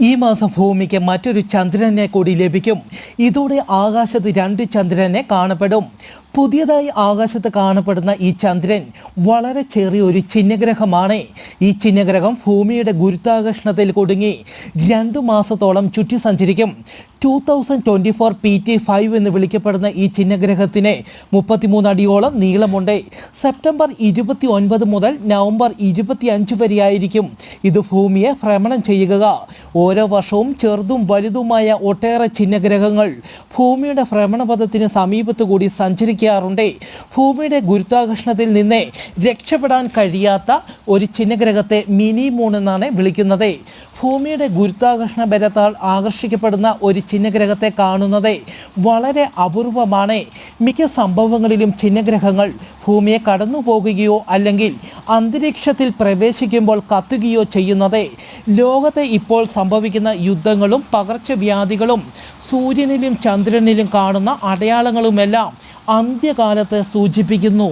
ഈ മാസം ഭൂമിക്ക് മറ്റൊരു ചന്ദ്രനെ കൂടി ലഭിക്കും. ഇതോടെ ആകാശത്ത് രണ്ട് ചന്ദ്രനെ കാണപ്പെടും. പുതിയതായി ആകാശത്ത് കാണപ്പെടുന്ന ഈ ചന്ദ്രൻ വളരെ ചെറിയ ഒരു ചിഹ്നഗ്രഹമാണ്. ഈ ചിഹ്നഗ്രഹം ഭൂമിയുടെ ഗുരുത്വാകർഷണത്തിൽ കുടുങ്ങി രണ്ടു മാസത്തോളം ചുറ്റി സഞ്ചരിക്കും. Two thousand twenty four P T five എന്ന് വിളിക്കപ്പെടുന്ന ഈ ചിഹ്നഗ്രഹത്തിന് മുപ്പത്തിമൂന്ന് അടിയോളം നീളമുണ്ട്. സെപ്റ്റംബർ ഇരുപത്തി ഒൻപത് മുതൽ നവംബർ ഇരുപത്തി അഞ്ച് വരെയായിരിക്കും ഇത് ഭൂമിയെ ഭ്രമണം ചെയ്യുക. ഓരോ വർഷവും ചെറുതും വലുതുമായ ഒട്ടേറെ ചിഹ്നഗ്രഹങ്ങൾ ഭൂമിയുടെ ഭ്രമണപഥത്തിന് സമീപത്തു കൂടി സഞ്ചരിക്കാറുണ്ട്. ഭൂമിയുടെ ഗുരുത്വാകർഷണത്തിൽ നിന്ന് രക്ഷപ്പെടാൻ കഴിയാത്ത ഒരു ചിഹ്നഗ്രഹത്തെ മിനി മൂൺ എന്നാണ് വിളിക്കുന്നത്. ഭൂമിയുടെ ഗുരുത്വാകർഷണ ബലത്താൽ ആകർഷിക്കപ്പെടുന്ന ഒരു ചിഹ്നഗ്രഹത്തെ കാണുന്നത് വളരെ അപൂർവമാണ്. മിക്ക സംഭവങ്ങളിലും ചിഹ്നഗ്രഹങ്ങൾ ഭൂമിയെ കടന്നു പോകുകയോ അല്ലെങ്കിൽ അന്തരീക്ഷത്തിൽ പ്രവേശിക്കുമ്പോൾ കത്തുകയോ ചെയ്യുന്നത്. ലോകത്തെ ഇപ്പോൾ സംഭവിക്കുന്ന യുദ്ധങ്ങളും പകർച്ചവ്യാധികളും സൂര്യനിലും ചന്ദ്രനിലും കാണുന്ന അടയാളങ്ങളുമെല്ലാം അന്ത്യകാലത്തെ സൂചിപ്പിക്കുന്നു.